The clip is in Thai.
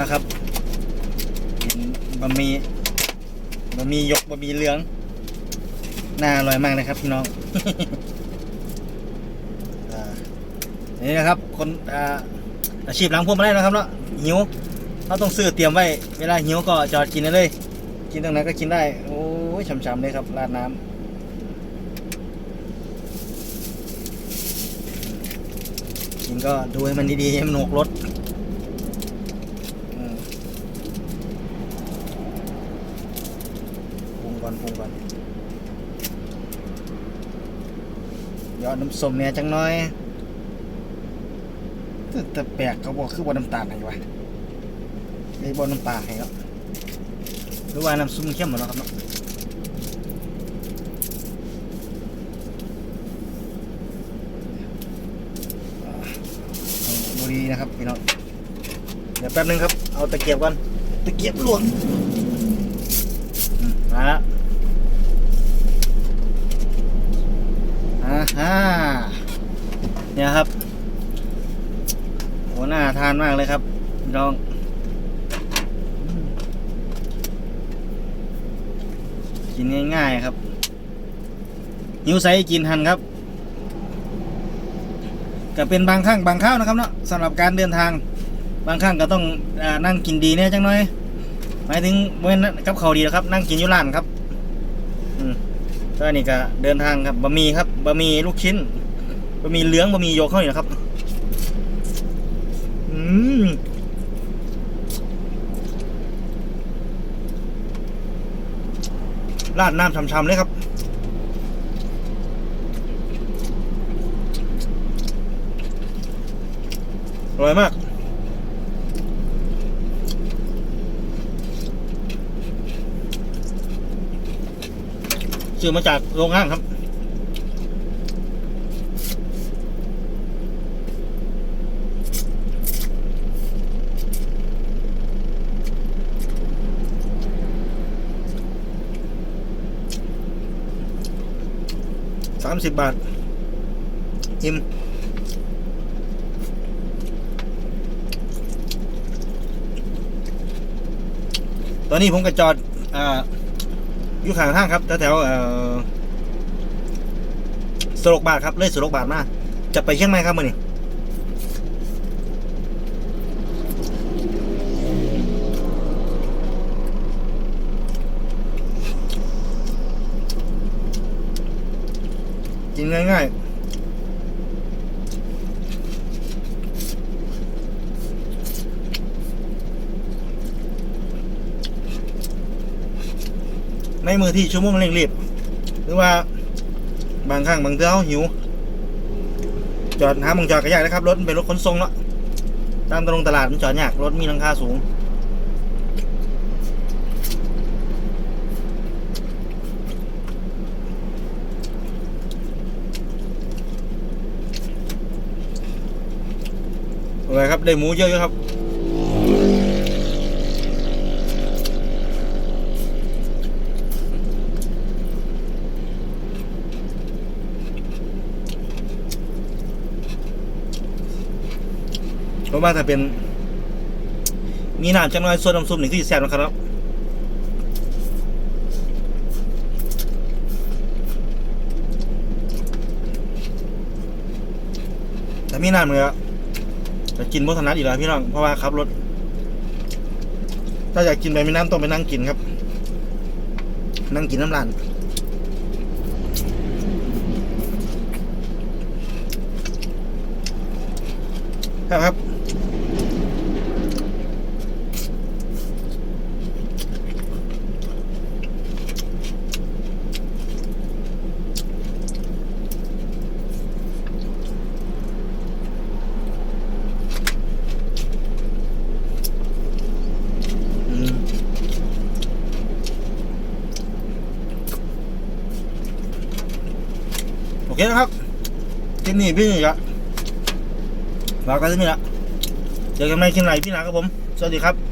นะครับกินบะหมี่บะหมี่ยกบะหมี่เหลือง น่าอร่อยมากเลยครับพี่น้องอนี่นะครับ คนอาอาชีพล้างพวกมาได้นะครับเนาะหิวเราต้องซื้อเตรียมไว้ เวลาหิวก็จอดกินได้เลย กินตรงไหนก็กินได้ โอ้ยฉ่ำๆเลยครับราดน้ำกินก็ดูให้มันดีๆให้มันหกรสอืมปรุง ก่อนปรุงก่อนยอดน้ำส้มเนี่ยจังน้อยแต่แปลกเขาบอกคือบนน้ำตาลไงวะไอ้บนน้ำปลาให้แล้วหรือว่าน้ำซุปมันเข้มหมดแล้วครับเนาะดูดีนะครับพี่น้องเดี๋ยวแป๊บนึงครับ เอาตะเกียบก่อน ตะเกียบหลวงมาแล้ว อ่าฮะเนี่ยครับโหน่าทานมากเลยครับน้องกินง่ายๆครับหิวใสกินหันครับก็เป็นบางครั้งบางคราวนะครับเนาะสำหรับการเดินทางบางครั้งก็ต้องอนั่งกินดีเนี่ยจังน้อยหมายถึงเมื่อกับเขาดีนะครับ นั่งกินยู่ร้านครับ ก็นี่ก็เดินทางครับบะหมี่ครับบะหมี่ลูกชิ้นบะหมี่เหลืองบะหมี่โยกเข้าอยู่นะครับอืมราดน้ำช่ำๆเลยครับอร่อยมาก ซื้อมาจากโรงงานครับ สามสิบบาท อิ่มตอนนี้ผมก็จอด อ่า อยู่ข้างทางครับแถวแถวสโลกบาทครับเลยสโลกบาทมาจะไปเชียงใหม่ครับมื่อนี้กินง่ายๆ ในมือที่ชั่วโมงเร่งรีบ หรือว่าบางครั้งบางเทื่อเขาหิว จอดหาหมองจอดก็ยากนะครับ รถเป็นรถขนส่งเนาะตามตรงตลาดมันจอดยาก รถมีราคาสูงโอเคครับ ได้หมูเยอะครับ ราะว่าถ้าเป็น มีน้ำจังน้อยส่วนน้ำซุปหนี่คือแซ่บนะครับแต่มีน้ำเลยอะจะกินบนถนัดอีกแล้วพี่น้อง เพราะว่าขับรถ ถ้าอยากกินแบบมีน้ำต้องไปนั่งกินครับ นั่งกินน้ำร้านครับ อเคนะครับที่นี่พี่นี่ละเราก็ที่นี่ละเจอกันใหม่คลิปไหนพี่หนาครับผม สวัสดีครับ